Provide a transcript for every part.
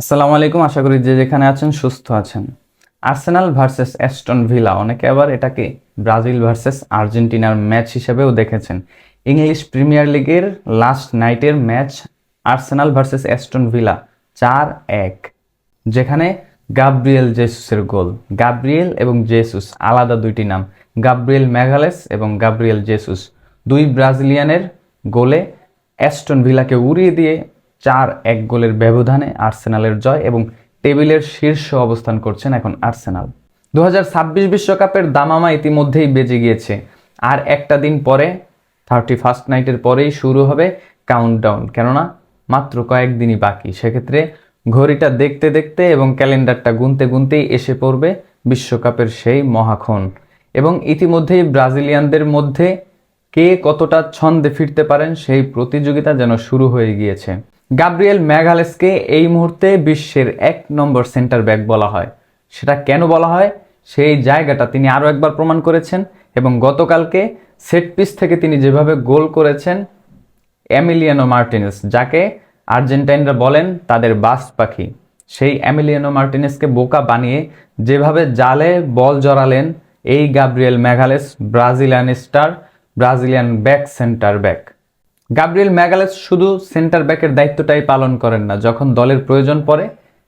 আসসালামু আলাইকুম, আশা করি যে যেখানে আছেন সুস্থ আছেন। আর্সেনাল ভার্সেস অ্যাস্টন ভিলা, অনেকে আবার এটাকে ব্রাজিল ভার্সেস আর্জেন্টিনার ম্যাচ হিসেবেও দেখেছেন। ইংলিশ প্রিমিয়ার লিগের last নাইটের match Arsenal versus Aston Villa চার এক, যেখানে গাব্রিয়েল জেসুসের গোল। গাব্রিয়েল এবং জেসুস আলাদা দুইটি নাম। গাব্রিয়েল ম্যাগালেস এবং গাব্রিয়েল জেসুস দুই ব্রাজিলিয়ানের গোলে অ্যাস্টন ভিলাকে উড়িয়ে দিয়ে চার এক গোলের ব্যবধানে আর্সেনালের জয় এবং টেবিলের শীর্ষ অবস্থান করছেন এখন আর্সেনাল। দু বিশ্বকাপের দামামা ইতিমধ্যেই বেজে গিয়েছে। আর একটা দিন পরে, থার্টি ফার্স্ট নাইটের পরেই শুরু হবে কাউন্টডাউন কেননা, মাত্র কয়েকদিনই বাকি। সেক্ষেত্রে ঘড়িটা দেখতে দেখতে এবং ক্যালেন্ডারটা গুনতে গুনতেই এসে পড়বে বিশ্বকাপের সেই মহাক্ষণ। এবং ইতিমধ্যেই ব্রাজিলিয়ানদের মধ্যে কে কতটা ছন্দে ফিরতে পারেন সেই প্রতিযোগিতা যেন শুরু হয়ে গিয়েছে। গাব্রিয়েল ম্যাগালেসকে এই মুহূর্তে বিশ্বের এক নম্বর সেন্টার ব্যাক বলা হয়। সেটা কেন বলা হয়? সেই জায়গাটা তিনি আরও একবার প্রমাণ করেছেন এবং গতকালকে সেট পিস থেকে তিনি যেভাবে গোল করেছেন এমিলিয়ানো মার্টিনেস, যাকে আর্জেন্টাইনরা বলেন তাদের বাস পাখি, সেই এমিলিয়ানো মার্টিনেসকে বোকা বানিয়ে যেভাবে জালে বল জড়ালেন এই Gabriel Magalhaes, Brazilian star, Brazilian back centre back. Gabriel Magalhaes শুধু সেন্টার ব্যাকের দায়িত্বটাই পালন করেন না, যখন দলের প্রয়োজন পড়ে,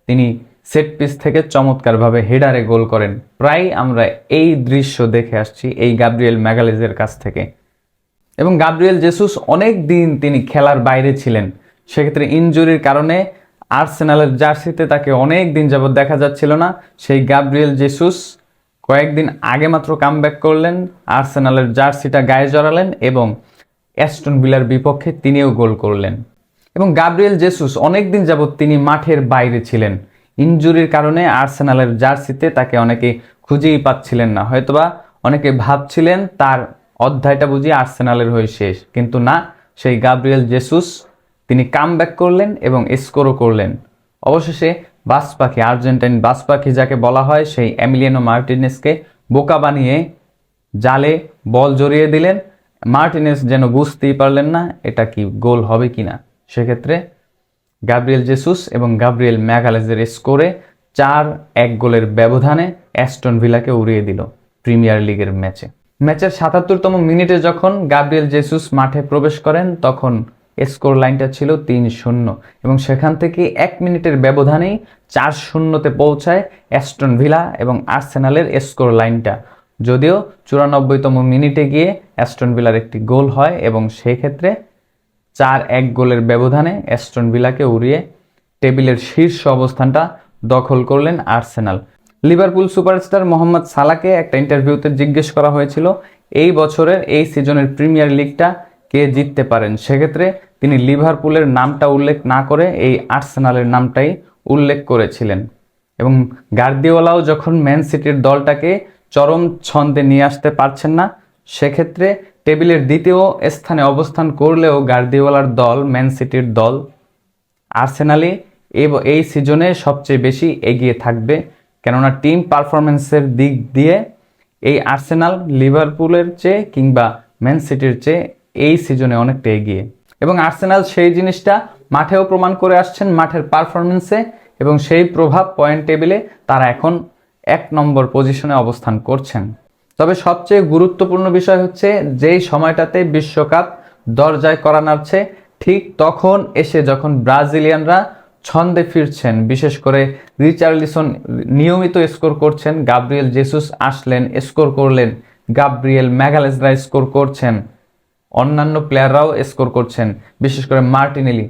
তিনি সেট পিস থেকে চমৎকারভাবে হেডারে গোল করেন। প্রায় আমরা এই দৃশ্য দেখে আসছি এই গাব্রিয়েল ম্যাগালেজের কাছ থেকে। এবং গাব্রিয়েল জেসুস অনেক দিন তিনি খেলার বাইরে ছিলেন। সেক্ষেত্রে ইনজুরির কারণে আর্সেনালের জার্সিতে তাকে অনেক দিন যাবৎ দেখা যাচ্ছিল না। সেই গাব্রিয়েল জেসুস কয়েকদিন আগে মাত্র কামব্যাক করলেন, আর্সেনালের জার্সিটা গায়ে জড়ালেন এবং অ্যাস্টন ভিলার বিপক্ষে তিনিও গোল করলেন। এবং গাব্রিয়েল জেসুস অনেক দিন যাবৎ তিনি মাঠের বাইরে ছিলেন। ইনজুরির কারণে আর্সেনালের জার্সিতে তাকে অনেকে খুঁজেই পাচ্ছিলেন না। হয়তোবা অনেকে ভাবছিলেন তার অধ্যায়টা বুঝি আর্সেনালের হয়ে শেষ। কিন্তু না, সেই গাব্রিয়েল জেসুস তিনি কাম করলেন এবং স্কোরও করলেন। অবশেষে বাস পাখি আর্জেন্টাইন বাস পাখি যাকে বলা হয়, সেই এমিলিয়ানো মার্টিনেসকে বোকা বানিয়ে জালে বল জড়িয়ে দিলেন। মার্টিনেস যেন বুঝতেই পারলেন না এটা কি গোল হবে কি না সেক্ষেত্রে গাব্রিয়েল জেসুস এবং গাব্রিয়েল ম্যাগালেজের স্কোরে চার এক গোলের ব্যবধানে অ্যাস্টন ভিলাকে উড়িয়ে দিল প্রিমিয়ার লিগের ম্যাচে। ম্যাচের সাতাত্তরতম মিনিটে যখন গাব্রিয়েল জেসুস মাঠে প্রবেশ করেন, তখন স্কোর লাইনটা ছিল তিন শূন্য এবং সেখান থেকে এক মিনিটের ব্যবধানেই চার শূন্যতে পৌঁছায় অ্যাস্টন ভিলা এবং আর্সেনালের স্কোর লাইনটা যদিও চুরানব্বইতম মিনিটে গিয়ে অ্যাস্টন ভিলার একটি গোল হয় এবং সেই ক্ষেত্রে চার এক গোলের ব্যবধানে অ্যাস্টন ভিলাকে উড়িয়ে টেবিলের শীর্ষ অবস্থানটা দখল করলেন আর্সেনাল। লিভারপুল সুপারস্টার মোহাম্মদ সালাকে একটা ইন্টারভিউতে জিজ্ঞেস করা হয়েছিল, এই বছরের এই সিজনের প্রিমিয়ার লিগটা কে জিততে পারেন? সেক্ষেত্রে তিনি লিভারপুলের নামটা উল্লেখ না করে এই আর্সেনালের নামটাই উল্লেখ করেছিলেন। এবং গার্দিওলাও যখন ম্যান সিটির দলটাকে চরম ছন্দে নিয়ে আসতে পারছেন না। সেক্ষেত্রে টেবিলের দ্বিতীয় স্থানে অবস্থান করলেও গার্দিওয়ালার দল, ম্যান সিটির দল আর্সেনালি এই সিজনে সবচেয়ে বেশি এগিয়ে থাকবে। কেননা টিম পারফরমেন্সের দিক দিয়ে এই আর্সেনাল লিভারপুলের চেয়ে কিংবা ম্যান সিটির চেয়ে এই সিজনে অনেকটা এগিয়ে। এবং আর্সেনাল সেই জিনিসটা মাঠেও প্রমাণ করে আসছেন মাঠের পারফরমেন্সে এবং সেই প্রভাব পয়েন্ট টেবিলে তারা এখন এক নম্বর পজিশনে অবস্থান করছেন। তবে সবচেয়ে গুরুত্বপূর্ণ বিষয় হচ্ছে, যেই সময়টাতে বিশ্বকাপ দরজায় করা নাড়ছে ঠিক তখন এসে যখন ব্রাজিলিয়ানরা ছন্দে ফিরছেন, বিশেষ করে রিচার্লিসন নিয়মিত স্কোর করছেন, গাব্রিয়েল জেসুস আসলেন, স্কোর করলেন, গাব্রিয়েল ম্যাগালেসরা স্কোর করছেন, অন্যান্য প্লেয়াররাও স্কোর করছেন, বিশেষ করে মার্টিনেলি।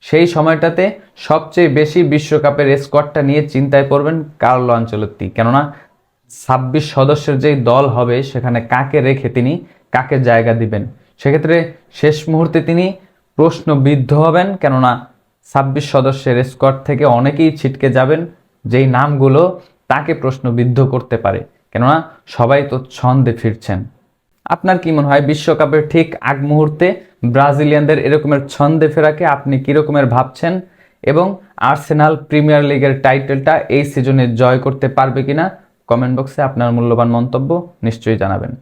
সেই সময়টাতে সবচেয়ে বেশি বিশ্বকাপের স্কোয়াডটা নিয়ে চিন্তায় পড়বেন কার্লো আঞ্চলত্তি। কেননা ছাব্বিশ সদস্যের যেই দল হবে, সেখানে কাকে রেখে তিনি কাকে জায়গা দিবেন? সেক্ষেত্রে শেষ মুহূর্তে তিনি প্রশ্নবিদ্ধ হবেন, কেননা ছাব্বিশ সদস্যের স্কোয়াড থেকে অনেকেই ছিটকে যাবেন যেই নামগুলো তাকে প্রশ্নবিদ্ধ করতে পারে। কেননা সবাই তো ছন্দে ফিরছেন। আপনার কি মনে হয় বিশ্বকাপের ঠিক আগ মুহূর্তে ব্রাজিলিয়ানদের এরকমের ছন্দে ফেরাকে আপনি কীরকমের ভাবছেন? এবং আর্সেনাল প্রিমিয়ার লিগের টাইটেলটা এই সিজনে জয় করতে পারবে কিনা? কমেন্ট বক্সে আপনার মূল্যবান মন্তব্য নিশ্চয়ই জানাবেন।